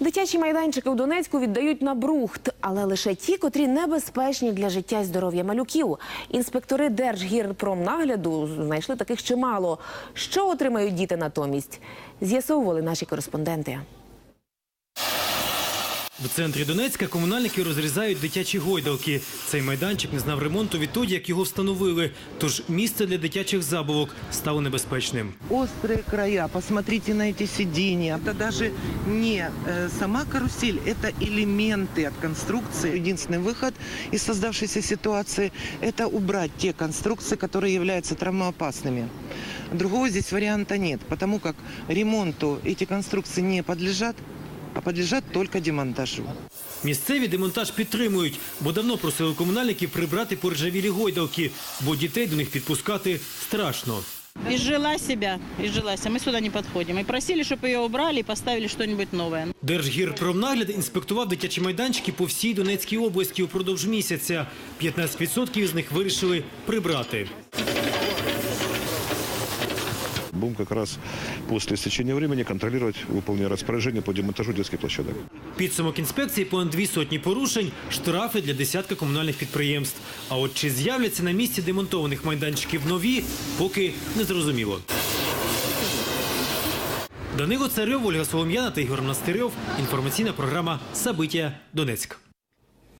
Дитячі майданчики у Донецьку віддають на брухт, але лише ті, котрі небезпечні для життя і здоров'я малюків. Інспектори Держгірпромнагляду знайшли таких чимало. Що отримають діти натомість? З'ясовували наші кореспонденти. В центрі Донецька комунальники розрізають дитячі гойдалки. Цей майданчик не знав ремонту відтоді, як його встановили. Тож місце для дитячих забавок стало небезпечним. острые края. Посмотрите на эти сиденья. Это даже не э, сама карусель, это элементы от конструкции. Единственный выход из создавшейся ситуации – это убрать те конструкции, которые являются травмоопасными. Другого здесь варианта нет, потому как ремонту эти конструкции не подлежат, а подлежат только демонтажу. Місцеві демонтаж підтримують, бо давно просили комунальників прибрати поржавілі гойдалки, бо дітей до них підпускати страшно. Изжила себя, изжила себя. Мы сюда не подходим. И просили, чтобы ее убрали и поставили что-нибудь новое. Держгірпромнагляд інспектував дитячі майданчики по всій Донецькій області упродовж місяця. 15% з них вирішили прибрати. Будем как раз после истечения времени контролировать выполнение распоряжения по демонтажу детских площадок. Підсумок інспекції понад дві сотні порушень, штрафи для десятка комунальних підприємств. А от чи з'являться на місці демонтованих майданчиків нові, поки не зрозуміло. Данило Царьов, Ольга Солом'яна та Ігор Монастирьов. Інформаційна програма Сабиття Донецьк.